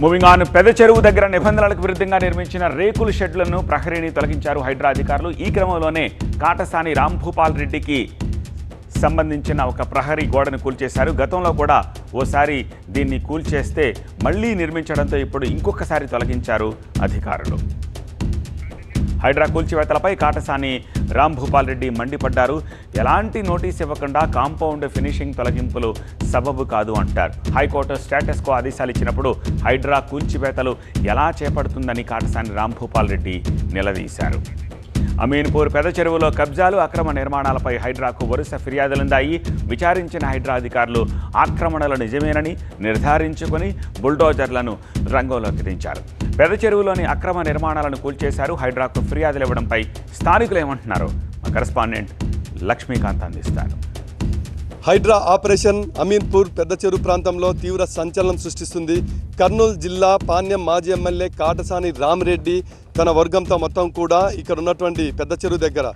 Moving on పెద్ద చెరువు దగ్గర నిబంధనలకు విరుద్ధంగా నిర్మించిన రేకుల షెడ్లను ప్రహరీని తొలగించారు హైడ్రా అధికారులు. ఈ క్రమంలోనే కాటసాని రాంభూపాల్ రెడ్డికి సంబంధించిన ఒక ప్రహరీ గోడను కూల్చేశారు. గతంలో కూడా ఓసారి దీన్ని కూల్చేస్తే మళ్ళీ నిర్మించడంతో ఇప్పుడు ఇంకొకసారి తొలగించారు అధికారులు. హైడ్రా కూల్చివేతలపై కాటసాని రామ్ భూపాల్ రెడ్డి మండిపడ్డారు. ఎలాంటి నోటీస్ ఇవ్వకుండా కాంపౌండ్ ఫినిషింగ్ తొలగింపులు సబబు కాదు అంటారు. హైకోర్టు స్టేటస్ కో ఆదేశాలు ఇచ్చినప్పుడు హైడ్రా కూల్చివేతలు ఎలా చేపడుతుందని కాటసాని రామ్ భూపాల్ రెడ్డి నిలదీశారు. అమీన్పూర్ పెద చెరువులో కబ్జాలు అక్రమ నిర్మాణాలపై హైడ్రాకు వరుస ఫిర్యాదులుందాయి. విచారించిన హైడ్రా అధికారులు ఆక్రమణలు నిజమేనని నిర్ధారించుకొని బుల్డోజర్లను రంగంలోకి దించారు. పెద్ద చెరువులోని అక్రమ నిర్మాణాలను కూల్చేశారు. హైడ్రాకు ఫిర్యాదులు ఇవ్వడంపై స్థానికులు ఏమంటున్నారు? మా కరెస్పాండెంట్ లక్ష్మీకాంత్ అందిస్తారు. హైడ్రా ఆపరేషన్ అమీన్పూర్ పెద్ద చెరువు ప్రాంతంలో తీవ్ర సంచలనం సృష్టిస్తుంది. కర్నూలు జిల్లా పాణ్యం మాజీ ఎమ్మెల్యే కాటసాని రామిరెడ్డి తన వర్గంతో మొత్తం కూడా ఇక్కడ ఉన్నటువంటి పెద్ద చెరువు దగ్గర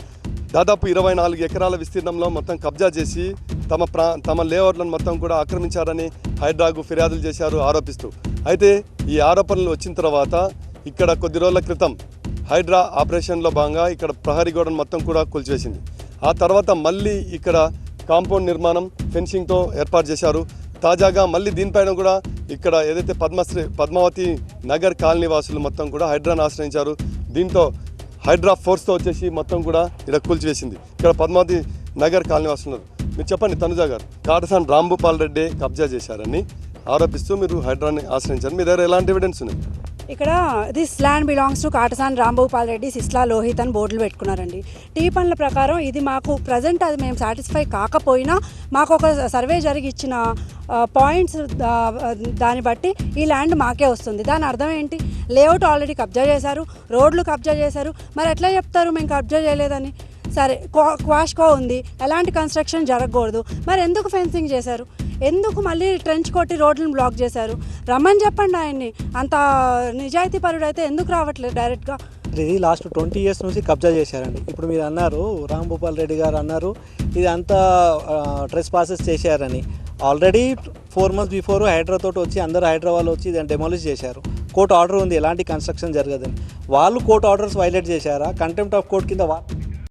దాదాపు ఇరవై నాలుగు ఎకరాల విస్తీర్ణంలో మొత్తం కబ్జా చేసి తమ ప్రా తమ లేఅవుట్లను మొత్తం కూడా ఆక్రమించారని హైడ్రాకు ఫిర్యాదులు చేశారు ఆరోపిస్తూ. అయితే ఈ ఆరోపణలు వచ్చిన తర్వాత ఇక్కడ కొద్ది రోజుల క్రితం హైడ్రా ఆపరేషన్లో భాగంగా ఇక్కడ ప్రహరీ గోడను మొత్తం కూడా కూల్చివేసింది. ఆ తర్వాత మళ్ళీ ఇక్కడ కాంపౌండ్ నిర్మాణం ఫెన్సింగ్తో ఏర్పాటు చేశారు. తాజాగా మళ్ళీ దీనిపైన కూడా ఇక్కడ ఏదైతే పద్మశ్రీ పద్మావతి నగర్ కాలనీ వాసులు మొత్తం కూడా హైడ్రాను ఆశ్రయించారు. దీంతో హైడ్రా ఫోర్స్తో వచ్చేసి మొత్తం కూడా ఇక్కడ కూల్చివేసింది. ఇక్కడ పద్మావతి నగర్ కాలనీ వాసులు ఉన్నారు. మీరు చెప్పండి తనుజా గారు. కాటసాన్ రాంభూపాల్ రెడ్డి కబ్జా చేశారని ఆరోపిస్తూ మీరు హైడ్రాని ఆశ్రయించారు. మీ దగ్గర ఎలాంటి ఎవిడెన్స్ ఉన్నాయి? ఇక్కడ this land belongs to Katasani Rambhupal Reddy Sisla Lohith అని బోర్డులు పెట్టుకున్నారండి. టీ పనుల ప్రకారం ఇది మాకు ప్రజెంట్ అది మేము సాటిస్ఫై కాకపోయినా మాకు ఒక సర్వే జరిగి ఇచ్చిన పాయింట్స్ దాన్ని బట్టి ఈ ల్యాండ్ మాకే వస్తుంది. దాని అర్థం ఏంటి? లేఅవుట్ ఆల్రెడీ కబ్జా చేశారు రోడ్లు కబ్జా చేశారు. మరి ఎట్లా చెప్తారు మేము కబ్జా చేయలేదని? సరే క్వా- క్వాష్కో ఉంది. ఎలాంటి కన్స్ట్రక్షన్ జరగకూడదు. మరి ఎందుకు ఫెన్సింగ్ చేశారు? ఎందుకు మళ్ళీ ట్రెంచ్ కొట్టి రోడ్లను బ్లాక్ చేశారు? రమ్మని చెప్పండి ఆయన్ని. అంత నిజాయితీ పరుడు అయితే ఎందుకు రావట్లేదు డైరెక్ట్గా ఇది లాస్ట్ ట్వంటీ ఇయర్స్ నుంచి కబ్జా చేశారండి. ఇప్పుడు మీరు అన్నారు రామ్ భూపాల్ రెడ్డి గారు అన్నారు ఇది అంతా ట్రెస్ పాసెస్ చేశారని ఆల్రెడీ ఫోర్ మంత్స్ బిఫోర్ హైడ్రాతో వచ్చి అందరు హైదరాబాద్ వచ్చి దాన్ని డెమాలిష్ చేశారు. కోర్టు ఆర్డర్ ఉంది ఎలాంటి కన్స్ట్రక్షన్ జరగదని. వాళ్ళు కోర్టు ఆర్డర్స్ వైలేట్ చేశారా? కంటెంప్ట్ ఆఫ్ కోర్ట్ కింద వాళ్ళు